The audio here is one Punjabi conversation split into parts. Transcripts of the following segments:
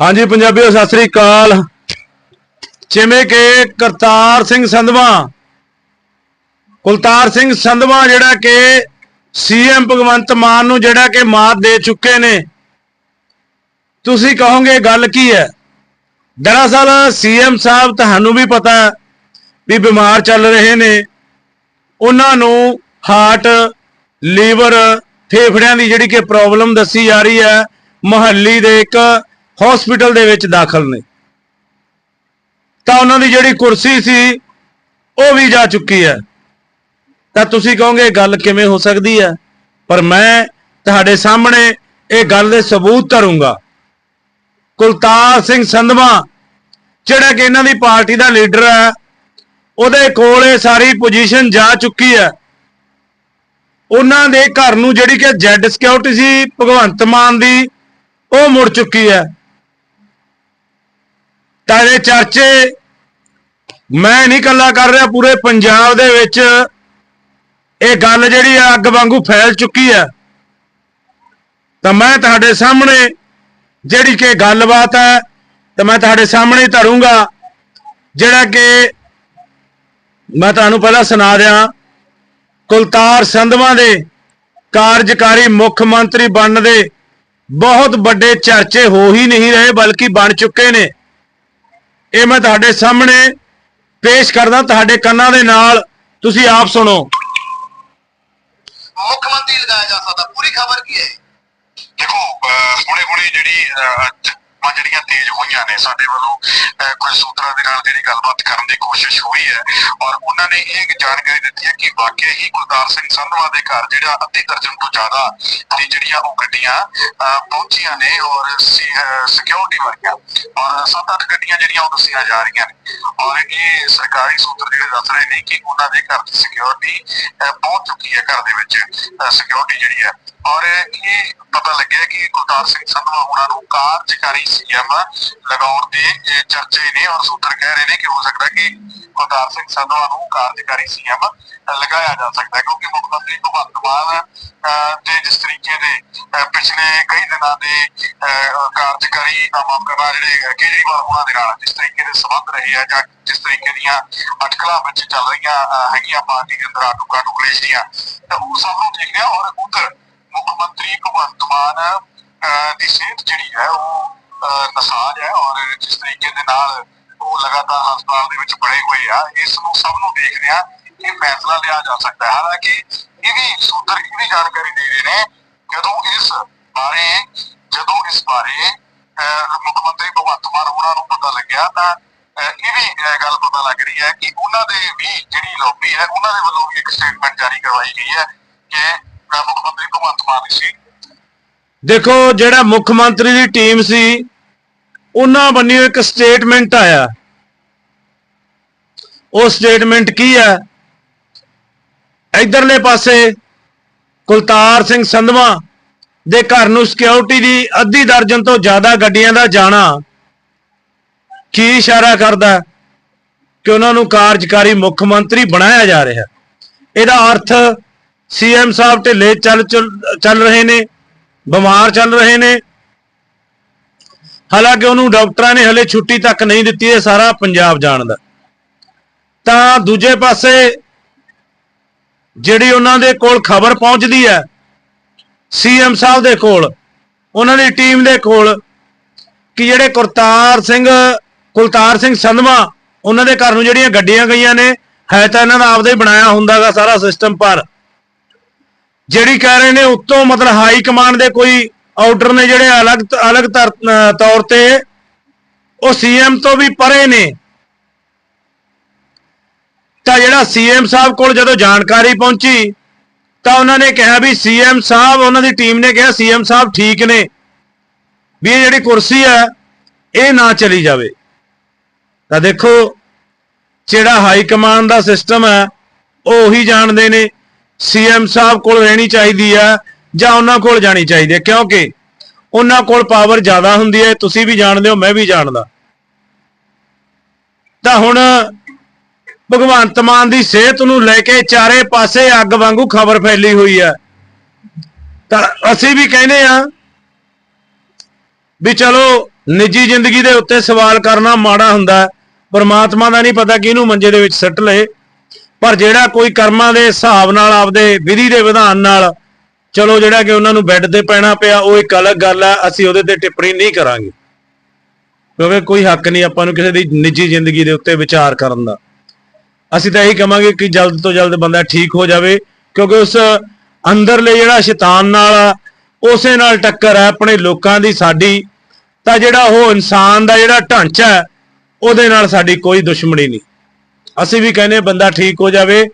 ਹਾਂਜੀ, ਪੰਜਾਬੀਓ, ਸਤਿ ਸ੍ਰੀ ਅਕਾਲ। ਜਿਵੇਂ ਕਿ ਕਰਤਾਰ ਸਿੰਘ ਸੰਧਵਾ, ਕੁਲਤਾਰ ਸਿੰਘ ਸੰਧਵਾ ਜਿਹੜਾ ਕਿ ਸੀਐਮ ਭਗਵੰਤ ਮਾਨ ਨੂੰ ਜਿਹੜਾ ਕਿ ਮਾਤ ਦੇ ਚੁੱਕੇ ਨੇ। ਤੁਸੀਂ ਕਹੋਗੇ ਗੱਲ ਕੀ ਹੈ? ਦਰਅਸਲ ਸੀਐਮ ਸਾਹਿਬ ਤੁਹਾਨੂੰ ਵੀ ਪਤਾ ਵੀ ਬਿਮਾਰ ਚੱਲ ਰਹੇ ਨੇ। ਉਹਨਾਂ ਨੂੰ ਹਾਰਟ, ਲੀਵਰ, ਫੇਫੜਿਆਂ ਦੀ ਜਿਹੜੀ ਕਿ ਪ੍ਰੋਬਲਮ ਦੱਸੀ ਜਾ ਰਹੀ ਹੈ। ਮੁਹੱਲੀ ਦੇ ਇੱਕ ਹਸਪੀਟਲ ਦੇ ਵਿੱਚ ਦਾਖਲ ਨੇ। ਤਾਂ ਉਹਨਾਂ ਦੀ ਜਿਹੜੀ ਕੁਰਸੀ ਸੀ, ਉਹ ਵੀ ਜਾ ਚੁੱਕੀ ਹੈ। ਤਾਂ ਤੁਸੀਂ ਕਹੋਗੇ, ਇਹ ਗੱਲ ਕਿਵੇਂ ਹੋ ਸਕਦੀ ਹੈ? ਪਰ ਮੈਂ ਤੁਹਾਡੇ ਸਾਹਮਣੇ ਇਹ ਗੱਲ ਦੇ ਸਬੂਤ ਧਰੂੰਗਾ। ਕੁਲਤਾਰ ਸਿੰਘ ਸੰਧਵਾ, ਜਿਹੜਾ ਕਿ ਇਹਨਾਂ ਦੀ ਪਾਰਟੀ ਦਾ ਲੀਡਰ ਹੈ, ਉਹਦੇ ਕੋਲ ਇਹ ਸਾਰੀ ਪੋਜੀਸ਼ਨ ਜਾ ਚੁੱਕੀ ਹੈ। ਉਹਨਾਂ ਦੇ ਘਰ ਨੂੰ ਜਿਹੜੀ ਕਿ ਜੈਡ ਸਿਕਿਉਰਿਟੀ ਸੀ, ਭਗਵੰਤ ਮਾਨ ਦੀ, ਉਹ ਮੁੜ ਚੁੱਕੀ ਹੈ। ਤਾਂ ਇਹ ਚਰਚੇ ਮੈਂ ਨਹੀਂ ਕੱਲਾ ਕਰ ਰਿਹਾ, ਪੂਰੇ ਪੰਜਾਬ ਦੇ ਵਿੱਚ ਇਹ ਗੱਲ ਜਿਹੜੀ ਆ, ਅੱਗ ਵਾਂਗੂ ਫੈਲ ਚੁੱਕੀ ਹੈ ਤਾਂ ਮੈਂ ਤੁਹਾਡੇ ਸਾਹਮਣੇ ਜਿਹੜੀ ਕਿ ਗੱਲਬਾਤ ਹੈ ਤਾਂ ਮੈਂ ਤੁਹਾਡੇ ਸਾਹਮਣੇ ਧਰੂੰਗਾ, ਜਿਹੜਾ ਕਿ ਮੈਂ ਤੁਹਾਨੂੰ ਪਹਿਲਾਂ ਸੁਣਾ ਰਿਹਾ ਕੁਲਤਾਰ ਸੰਧਵਾ ਦੇ ਕਾਰਜਕਾਰੀ ਮੁੱਖ ਮੰਤਰੀ ਬਣਨ ਦੇ ਬਹੁਤ ਵੱਡੇ ਚਰਚੇ ਹੋ ਹੀ ਨਹੀਂ ਰਹੇ, ਬਲਕਿ ਬਣ ਚੁੱਕੇ ਨੇ। ਇਹ ਮੈਂ ਤੁਹਾਡੇ ਸਾਹਮਣੇ ਪੇਸ਼ ਕਰਦਾ ਤੁਹਾਡੇ ਕੰਨਾਂ ਦੇ ਨਾਲ ਤੁਸੀਂ ਆਪ ਸੁਣੋ। ਮੁੱਖ ਮੰਤਰੀ ਲਗਾਇਆ ਜਾ ਸਕਦਾ ਪੂਰੀ ਖਬਰ ਕੀ ਹੈ? ਦੇਖੋ ਹੁਣੇ ਹੁਣੇ ਜਿਹੜੀ ਅਹ, ਜਿਹੜੀਆਂ ਤੇਜ਼ ਹੋਈਆਂ ਨੇ ਸਾਡੇ ਵੱਲੋਂ ਕੁਝ ਸੂਤਰਾਂ ਦੇ ਨਾਲ ਜਿਹੜੀ ਗੱਲਬਾਤ ਕਰਨ ਦੀ ਕੋਸ਼ਿਸ਼ ਹੋਈ ਹੈ। ਔਰ ਉਹਨਾਂ ਨੇ ਇਹ ਜਾਣਕਾਰੀ ਦਿੱਤੀ ਹੈ ਕਿ ਵਾਕਿਆ ਹੀ ਕੁਲਤਾਰ ਸਿੰਘ ਸੰਧਵਾ ਦੇ ਘਰ ਜਿਹੜਾ ਅੱਧੀ ਦਰਜਨ ਤੋਂ ਜ਼ਿਆਦਾ ਦੀ ਜਿਹੜੀਆਂ ਉਹ ਗੱਡੀਆਂ ਪਹੁੰਚੀਆਂ ਨੇ ਔਰ ਸਿਕਿਉਰਿਟੀ ਵਾਲੀਆਂ ਔਰ ਸੱਤ ਅੱਠ ਗੱਡੀਆਂ ਜਿਹੜੀਆਂ ਉਹ ਦੱਸੀਆਂ ਜਾ ਰਹੀਆਂ ਨੇ। ਔਰ ਇਹ ਸਰਕਾਰੀ ਸੂਤਰ ਜਿਹੜੇ ਦੱਸ ਰਹੇ ਨੇ ਕਿ ਉਹਨਾਂ ਦੇ ਘਰ ਦੀ ਸਿਕਿਉਰਿਟੀ ਪਹੁੰਚ ਚੁੱਕੀ ਹੈ ਘਰ ਦੇ ਵਿੱਚ। ਸਿਕਿਉਰਿਟੀ ਜਿਹੜੀ ਹੈ ਔਰ ਇਹ ਪਤਾ ਲੱਗਿਆ ਕਿ ਕੁਲਤਾਰ ਸਿੰਘ ਸੰਧਵਾ ਉਹਨਾਂ ਨੂੰ ਕਾਰਜਕਾਰੀ ਸੀਐਮ ਲਗਾਉਣ ਦੇ ਚਰਚੇ ਨੇ ਔਰ ਸੂਤਰ ਕਹਿ ਰਹੇ ਨੇ ਕਿ ਹੋ ਸਕਦਾ ਕਿ ਕੁਲਤਾਰ ਸਿੰਘ ਸੰਧਵਾ ਨੂੰ ਕਾਰਜਕਾਰੀ ਸੀਐਮ ਲਗਾਇਆ ਜਾ ਸਕਦਾ ਕਿਉਂਕਿ ਮੁੱਖ ਮੰਤਰੀ ਭਗਵੰਤ ਮਾਨ ਦੇ ਜਿਸ ਤਰੀਕੇ ਦੇ ਪਿਛਲੇ ਕਈ ਦਿਨਾਂ ਦੇ ਅਹ, ਕਾਰਜਕਾਰੀ ਮਾਮਲਾ ਜਿਹੜੇ ਕੇਜਰੀਵਾਲ ਉਹਨਾਂ ਦੇ ਨਾਲ ਜਿਸ ਤਰੀਕੇ ਦੇ ਸਬੰਧ ਰਹੇ ਆ ਜਾਂ ਜਿਸ ਤਰੀਕੇ ਦੀਆਂ ਅਟਕਲਾਂ ਵਿੱਚ ਚੱਲ ਰਹੀਆਂ ਹੈਗੀਆਂ ਪਾਰਟੀ ਦੇ ਅੰਦਰ ਆਟੂ ਕਾਟੂ ਕਲੇਸ਼ ਦੀਆਂ ਤਾਂ ਉਹ ਸਭ ਨੂੰ ਦੇਖਦੇ ਆ ਔਰ ਉਧਰ ਮੁੱਖ ਮੰਤਰੀ ਭਗਵੰਤ ਮਾਨ ਅਹ, ਦੀ ਸਿਹਤ ਜਿਹੜੀ ਹੈ ਉਹ ਨਸਾਜ ਹੈ ਔਰ ਜਿਸ ਤਰੀਕੇ ਦੇ ਨਾਲ ਉਹ ਲਗਾਤਾਰ ਹਸਪਤਾਲ ਦੇ ਵਿੱਚ ਬੜੇ ਹੋਏ ਆ ਇਸ ਨੂੰ ਸਭ ਨੂੰ ਦੇਖਦੇ ਆ ਇਹ ਫੈਸਲਾ ਲਿਆ ਜਾ ਸਕਦਾ ਹੈ। ਹਾਲਾਂਕਿ ਇਹ ਸੂਤਰ ਇਹ ਜਾਣਕਾਰੀ ਦੇ ਰਹੇ ਨੇ ਜਦੋਂ ਇਸ ਬਾਰੇ ਜਦੋਂ ਇਸ ਬਾਰੇ ਅਹ, ਮੁੱਖ ਮੰਤਰੀ ਭਗਵੰਤ ਮਾਨ ਉਹਨਾਂ ਨੂੰ ਪਤਾ ਲੱਗਿਆ ਤਾਂ ਅਹ, ਇਹ ਵੀ ਗੱਲ ਪਤਾ ਲੱਗ ਰਹੀ ਹੈ ਕਿ ਉਹਨਾਂ ਦੇ ਵੀ ਜਿਹੜੀ ਲੌਬੀ ਹੈ ਉਹਨਾਂ ਦੇ ਵੱਲੋਂ ਵੀ ਇੱਕ ਸਟੇਟਮੈਂਟ ਜਾਰੀ ਕਰਵਾਈ ਗਈ ਹੈ ਕਿ ਮੁੱਖ ਮੰਤਰੀ ਭਗਵੰਤ ਮਾਨ ਸੀ। ਦੇਖੋ, ਜਿਹੜਾ ਮੁੱਖ ਮੰਤਰੀ ਦੀ ਟੀਮ ਸੀ, ਉਹਨਾਂ ਬੰਨਿਓ ਇੱਕ ਸਟੇਟਮੈਂਟ ਆਇਆ। ਉਹ ਸਟੇਟਮੈਂਟ ਕੀ ਹੈ? ਇਧਰਲੇ ਪਾਸੇ ਕੁਲਤਾਰ ਸਿੰਘ ਸੰਧਵਾ ਦੇ ਘਰ ਨੂੰ ਸਿਕਿਉਰਿਟੀ ਦੀ ਅੱਧੀ ਦਰਜਨ ਤੋਂ ਜ਼ਿਆਦਾ ਗੱਡੀਆਂ ਦਾ ਜਾਣਾ ਕੀ ਇਸ਼ਾਰਾ ਕਰਦਾ ਕਿ ਉਹਨਾਂ ਨੂੰ ਕਾਰਜਕਾਰੀ ਮੁੱਖ ਮੰਤਰੀ ਬਣਾਇਆ ਜਾ ਰਿਹਾ ਇਹਦਾ ਅਰਥ ਸੀਐਮ ਸਾਹਿਬ ਢਿੱਲੇ ਚੱਲ ਚੱਲ- ਚੱਲ ਰਹੇ ਨੇ, ਬਿਮਾਰ ਚੱਲ ਰਹੇ ਨੇ। ਹਾਲਾਂਕਿ ਉਹਨੂੰ ਡਾਕਟਰਾਂ ਨੇ ਹਲੇ ਛੁੱਟੀ ਤੱਕ ਨਹੀਂ ਦਿੱਤੀ, ਇਹ ਸਾਰਾ ਪੰਜਾਬ ਜਾਣਦਾ। ਤਾਂ ਦੂਜੇ ਪਾਸੇ ਜਿਹੜੀ ਉਹਨਾਂ ਦੇ ਕੋਲ ਖਬਰ ਪਹੁੰਚਦੀ ਹੈ, ਸੀਐਮ ਸਾਹਿਬ ਦੇ ਕੋਲ, ਉਹਨਾਂ ਦੀ ਟੀਮ ਦੇ ਕੋਲ, ਕਿ ਜਿਹੜੇ ਕੁਲਤਾਰ ਸਿੰਘ ਕੁਲਤਾਰ ਸਿੰਘ ਸੰਧਵਾ, ਉਹਨਾਂ ਦੇ ਘਰ ਨੂੰ ਜਿਹੜੀਆਂ ਗੱਡੀਆਂ ਗਈਆਂ ਨੇ, ਹੈ ਤਾਂ ਇਹਨਾਂ ਦਾ ਆਪਦਾ ਹੀ ਬਣਾਇਆ ਹੁੰਦਾਗਾ ਸਾਰਾ ਸਿਸਟਮ ਪਰ। ਜਿਹੜੀ ਕਹਿ ਰਹੇ ਨੇ ਉੱਤੋਂ ਮਤਲਬ ਹਾਈ ਕਮਾਂਡ ਦੇ ਕੋਈ ਆਰਡਰ ਨੇ ਜਿਹੜੇ ਅਲੱਗ ਅਲੱਗ ਤਰ- ਤੌਰ ਤੇ, ਉਹ ਸੀਐਮ ਤੋਂ ਵੀ ਪਰੇ ਨੇ। ਤਾਂ ਜਿਹੜਾ ਸੀਐਮ ਸਾਹਿਬ ਕੋਲ ਜਦੋਂ ਜਾਣਕਾਰੀ ਪਹੁੰਚੀ, ਤਾਂ ਉਹਨਾਂ ਨੇ ਕਿਹਾ ਵੀ ਸੀਐਮ ਸਾਹਿਬ, ਉਹਨਾਂ ਦੀ ਟੀਮ ਨੇ ਕਿਹਾ ਸੀਐਮ ਸਾਹਿਬ ਠੀਕ ਨੇ, ਵੀ ਇਹ ਜਿਹੜੀ ਕੁਰਸੀ ਹੈ, ਇਹ ਨਾ ਚਲੀ ਜਾਵੇ। ਤਾਂ ਦੇਖੋ, ਜਿਹੜਾ ਹਾਈ ਕਮਾਂਡ ਦਾ ਸਿਸਟਮ ਹੈ, ਉਹ ਉਹੀ ਜਾਣਦੇ ਨੇ। ਸੀਐਮ ਸਾਹਿਬ ਕੋਲ ਰਹਿਣੀ ਚਾਹੀਦੀ ਹੈ ਜਾਂ ਉਹਨਾਂ ਕੋਲ ਜਾਣੀ ਚਾਹੀਦੀ ਹੈ ਕਿਉਂਕਿ ਉਹਨਾਂ ਕੋਲ ਪਾਵਰ ਜ਼ਿਆਦਾ ਹੁੰਦੀ ਹੈ, ਤੁਸੀਂ ਵੀ ਜਾਣਦੇ ਹੋ, ਮੈਂ ਵੀ ਜਾਣਦਾ। ਤਾਂ ਹੁਣ ਭਗਵੰਤ ਮਾਨ ਦੀ ਸਿਹਤ ਨੂੰ ਲੈ ਕੇ ਚਾਰੇ ਪਾਸੇ ਅੱਗ ਵਾਂਗੂ ਖਬਰ ਫੈਲੀ ਹੋਈ ਹੈ ਤਾਂ ਅਸੀਂ ਵੀ ਕਹਿੰਦੇ ਆ ਵੀ ਚਲੋ, ਨਿੱਜੀ ਜ਼ਿੰਦਗੀ ਦੇ ਉੱਤੇ ਸਵਾਲ ਕਰਨਾ ਮਾੜਾ ਹੁੰਦਾ। ਪਰਮਾਤਮਾ ਦਾ ਨਹੀਂ ਪਤਾ ਕਿਹਨੂੰ ਮੰਜੇ ਦੇ ਵਿੱਚ ਸੱਟ ਲਏ। ਪਰ ਜਿਹੜਾ ਕੋਈ ਕਰਮਾਂ ਦੇ ਹਿਸਾਬ ਨਾਲ ਆਪਦੇ ਵਿਧੀ ਦੇ ਵਿਧਾਨ ਨਾਲ ਚਲੋ ਜਿਹੜਾ ਕਿ ਉਹਨਾਂ ਨੂੰ ਬੈੱਡ ਤੇ ਪੈਣਾ ਪਿਆ ਉਹ ਇੱਕ ਅਲੱਗ ਗੱਲ ਹੈ ਅਸੀਂ ਉਹਦੇ ਤੇ ਟਿੱਪਣੀ ਨਹੀਂ ਕਰਾਂਗੇ। ਕਿਉਂਕਿ ਕੋਈ ਹੱਕ ਨਹੀਂ ਆਪਾਂ ਨੂੰ ਕਿਸੇ ਦੀ ਨਿੱਜੀ ਜ਼ਿੰਦਗੀ ਦੇ ਉੱਤੇ ਵਿਚਾਰ ਕਰਨ ਦਾ। ਅਸੀਂ ਤਾਂ ਇਹੀ ਕਹਾਂਗੇ ਕਿ ਜਲਦ ਤੋਂ ਜਲਦ ਬੰਦਾ ਠੀਕ ਹੋ ਜਾਵੇ ਕਿਉਂਕਿ ਉਸ ਅੰਦਰਲੇ ਜਿਹੜਾ ਸ਼ੈਤਾਨ ਨਾਲ ਆ, ਉਸੇ ਨਾਲ ਟੱਕਰ ਹੈ ਆਪਣੇ ਲੋਕਾਂ ਦੀ ਸਾਡੀ। ਤਾਂ ਜਿਹੜਾ ਉਹ ਇਨਸਾਨ ਦਾ ਜਿਹੜਾ ਢਾਂਚਾ ਹੈ ਉਹਦੇ ਨਾਲ ਸਾਡੀ ਕੋਈ ਦੁਸ਼ਮਣੀ ਨਹੀਂ। ਅਸੀਂ ਵੀ ਕਹਿੰਦੇ ਬੰਦਾ ਠੀਕ ਹੋ ਜਾਵੇ,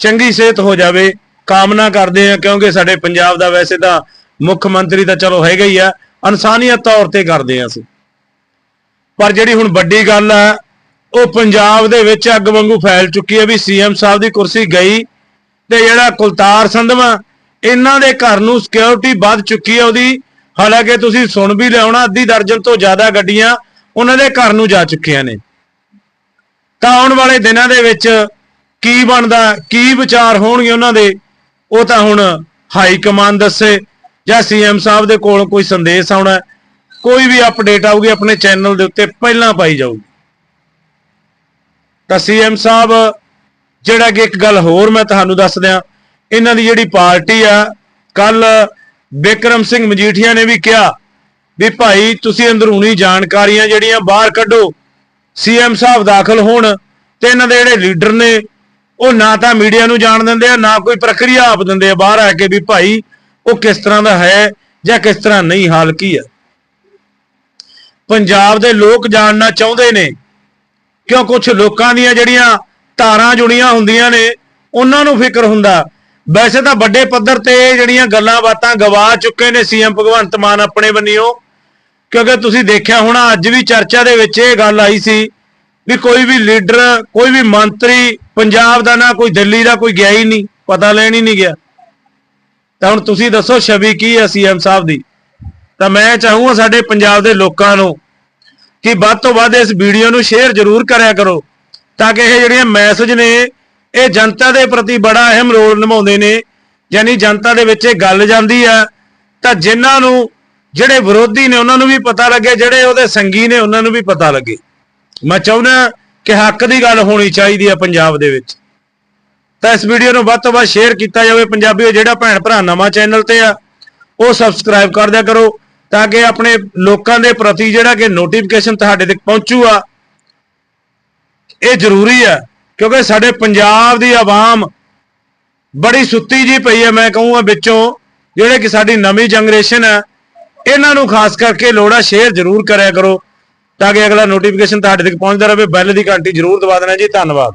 ਚੰਗੀ ਸਿਹਤ ਹੋ ਜਾਵੇ, ਕਾਮਨਾ ਕਰਦੇ ਆ ਕਿਉਂਕਿ ਸਾਡੇ ਪੰਜਾਬ ਦਾ ਵੈਸੇ ਤਾਂ ਮੁੱਖ ਮੰਤਰੀ ਤਾਂ ਚਲੋ ਹੈਗਾ ਹੀ ਆ, ਇਨਸਾਨੀਅਤ ਤੌਰ ਤੇ ਕਰਦੇ ਆ ਅਸੀਂ। ਪਰ ਜਿਹੜੀ ਹੁਣ ਵੱਡੀ ਗੱਲ ਆ, ਉਹ ਪੰਜਾਬ ਦੇ ਵਿੱਚ ਅੱਗ ਵਾਂਗੂ ਫੈਲ ਚੁੱਕੀ ਹੈ ਵੀ ਸੀਐਮ ਸਾਹਿਬ ਦੀ ਕੁਰਸੀ ਗਈ ਤੇ ਜਿਹੜਾ ਕੁਲਤਾਰ ਸੰਧਵਾ, ਇਹਨਾਂ ਦੇ ਘਰ ਨੂੰ ਸਿਕਿਉਰਿਟੀ ਵੱਧ ਚੁੱਕੀ ਹੈ ਉਹਦੀ। ਹਾਲਾਂਕਿ ਤੁਸੀਂ ਸੁਣ ਵੀ ਲਿਆਉਣਾ, ਅੱਧੀ ਦਰਜਨ ਤੋਂ ਜ਼ਿਆਦਾ ਗੱਡੀਆਂ ਉਹਨਾਂ ਦੇ ਘਰ ਨੂੰ ਜਾ ਚੁੱਕੀਆਂ ਨੇ। ਤਾਂ ਆਉਣ ਵਾਲੇ ਦਿਨਾਂ ਦੇ ਵਿੱਚ ਕੀ ਬਣਦਾ, ਕੀ ਵਿਚਾਰ ਹੋਣਗੇ ਉਹਨਾਂ ਦੇ, ਉਹ ਤਾਂ ਹੁਣ ਹਾਈ ਕਮਾਂਡ ਦੱਸੇ ਜਾਂ ਸੀਐਮ ਸਾਹਿਬ ਦੇ ਕੋਲ ਕੋਈ ਸੰਦੇਸ਼ ਆਉਣਾ, ਕੋਈ ਵੀ ਅਪਡੇਟ ਆਊਗੀ, ਆਪਣੇ ਚੈਨਲ ਦੇ ਉੱਤੇ ਪਹਿਲਾਂ ਪਾਈ ਜਾਊਗੀ। ਤਾਂ ਸੀਐਮ ਸਾਹਿਬ, ਜਿਹੜਾ ਕਿ ਇੱਕ ਗੱਲ ਹੋਰ ਮੈਂ ਤੁਹਾਨੂੰ ਦੱਸ ਦਿਆਂ, ਇਹਨਾਂ ਦੀ ਜਿਹੜੀ ਪਾਰਟੀ ਆ ਕੱਲ ਬਿਕਰਮ ਸਿੰਘ ਮਜੀਠੀਆ ਨੇ ਵੀ ਕਿਹਾ ਵੀ ਭਾਈ ਤੁਸੀਂ ਅੰਦਰੂਨੀ ਜਾਣਕਾਰੀਆਂ ਜਿਹੜੀਆਂ ਬਾਹਰ ਕੱਢੋ ਸੀਐਮ ਸਾਹਿਬ ਦਾਖਲ ਹੋਣ ਤੇ ਇਹਨਾਂ ਦੇ ਜਿਹੜੇ ਲੀਡਰ ਨੇ, ਉਹ ਨਾ ਤਾਂ ਮੀਡੀਆ ਨੂੰ ਜਾਣ ਦਿੰਦੇ ਆ, ਨਾ ਕੋਈ ਪ੍ਰਕਿਰਿਆ ਆਪ ਦਿੰਦੇ ਆ ਬਾਹਰ ਆ ਕੇ ਵੀ ਭਾਈ ਉਹ ਕਿਸ ਤਰ੍ਹਾਂ ਦਾ ਹੈ ਜਾਂ ਕਿਸ ਤਰ੍ਹਾਂ ਨਹੀਂ, ਹਾਲ ਕੀ ਹੈ ਪੰਜਾਬ ਦੇ ਲੋਕ ਜਾਣਨਾ ਚਾਹੁੰਦੇ ਨੇ, ਕਿਉਂ ਕੁਝ ਲੋਕਾਂ ਦੀਆਂ ਜਿਹੜੀਆਂ ਧਾਰਾਂ ਜੁੜੀਆਂ ਹੁੰਦੀਆਂ ਨੇ, ਉਹਨਾਂ ਨੂੰ ਫਿਕਰ ਹੁੰਦਾ। ਵੈਸੇ ਤਾਂ ਵੱਡੇ ਪੱਧਰ ਤੇ ਜਿਹੜੀਆਂ ਗੱਲਾਂ ਬਾਤਾਂ ਗਵਾ ਚੁੱਕੇ ਨੇ ਸੀਐਮ ਭਗਵੰਤ ਮਾਨ ਆਪਣੇ ਬੰਨਿਓ ਕਿਉਂਕਿ ਤੁਸੀਂ ਦੇਖਿਆ ਹੋਣਾ, ਅੱਜ ਵੀ ਚਰਚਾ ਦੇ ਵਿੱਚ ਇਹ ਗੱਲ ਆਈ ਸੀ ਵੀ ਕੋਈ ਵੀ ਲੀਡਰ, ਕੋਈ ਵੀ ਮੰਤਰੀ ਪੰਜਾਬ ਦਾ ਨਾ, ਕੋਈ ਦਿੱਲੀ ਦਾ, ਕੋਈ ਗਿਆ ਹੀ ਨਹੀਂ, ਪਤਾ ਲੈਣ ਹੀ ਨਹੀਂ ਗਿਆ। ਤਾਂ ਹੁਣ ਤੁਸੀਂ ਦੱਸੋ ਛਵੀ ਕੀ ਹੈ ਸੀਐਮ ਸਾਹਿਬ ਦੀ? ਤਾਂ ਮੈਂ ਚਾਹੂੰਗਾ ਸਾਡੇ ਪੰਜਾਬ ਦੇ ਲੋਕਾਂ ਨੂੰ ਕਿ ਵੱਧ ਤੋਂ ਵੱਧ ਇਸ ਵੀਡੀਓ ਨੂੰ ਸ਼ੇਅਰ ਜ਼ਰੂਰ ਕਰਿਆ ਕਰੋ, ਤਾਂ ਕਿ ਇਹ ਜਿਹੜੀਆਂ ਮੈਸੇਜ ਨੇ, ਇਹ ਜਨਤਾ ਦੇ ਪ੍ਰਤੀ ਬੜਾ ਅਹਿਮ ਰੋਲ ਨਿਭਾਉਂਦੇ ਨੇ, ਯਾਨੀ ਜਨਤਾ ਦੇ ਵਿੱਚ ਇਹ ਗੱਲ ਜਾਂਦੀ ਆ, ਤਾਂ ਜਿਨ੍ਹਾਂ ਨੂੰ ਜਿਹੜੇ ਵਿਰੋਧੀ ਨੇ ਉਹਨਾਂ ਨੂੰ ਵੀ ਪਤਾ ਲੱਗੇ, ਜਿਹੜੇ ਉਹਦੇ ਸੰਗੀ ਨੇ ਉਹਨਾਂ ਨੂੰ ਵੀ ਪਤਾ ਲੱਗੇ। ਮੈਂ ਚਾਹੁੰਦਾ ਕਿ ਹੱਕ ਦੀ ਗੱਲ ਹੋਣੀ ਚਾਹੀਦੀ ਹੈ ਪੰਜਾਬ ਦੇ ਵਿੱਚ। ਤਾਂ ਇਸ ਵੀਡੀਓ ਨੂੰ ਵੱਧ ਤੋਂ ਵੱਧ ਸ਼ੇਅਰ ਕੀਤਾ ਜਾਵੇ। ਪੰਜਾਬੀਓ, ਜਿਹੜਾ ਭੈਣ ਭਰਾ ਨਵਾਂ ਚੈਨਲ ਤੇ ਆ, ਉਹ ਸਬਸਕ੍ਰਾਈਬ ਕਰ ਦਿਆ ਕਰੋ ਤਾਂ ਕਿ ਆਪਣੇ ਲੋਕਾਂ ਦੇ ਪ੍ਰਤੀ ਜਿਹੜਾ ਕਿ ਨੋਟੀਫਿਕੇਸ਼ਨ ਤੁਹਾਡੇ ਤੱਕ ਪਹੁੰਚੂਗਾ ਇਹ ਜ਼ਰੂਰੀ ਹੈ ਕਿਉਂਕਿ ਸਾਡੇ ਪੰਜਾਬ ਦੀ ਆਵਾਮ ਬੜੀ ਸੁੱਤੀ ਜੀ ਪਈ ਹੈ ਮੈਂ ਕਹੂੰਗਾ ਵਿੱਚੋਂ, ਜਿਹੜੇ ਕਿ ਸਾਡੀ ਨਵੀਂ ਜਨਰੇਸ਼ਨ ਹੈ ਇਹਨਾਂ ਨੂੰ ਖਾਸ ਕਰਕੇ ਲੋੜਾ ਸ਼ੇਅਰ ਜ਼ਰੂਰ ਕਰਿਆ ਕਰੋ ਤਾਂ ਕਿ ਅਗਲਾ ਨੋਟੀਫਿਕੇਸ਼ਨ ਤੁਹਾਡੇ ਤੱਕ ਪਹੁੰਚਦਾ ਰਹੇ, ਬੈਲ ਦੀ ਘੰਟੀ ਜ਼ਰੂਰ ਦਬਾ ਦੇਣਾ ਜੀ, ਧੰਨਵਾਦ।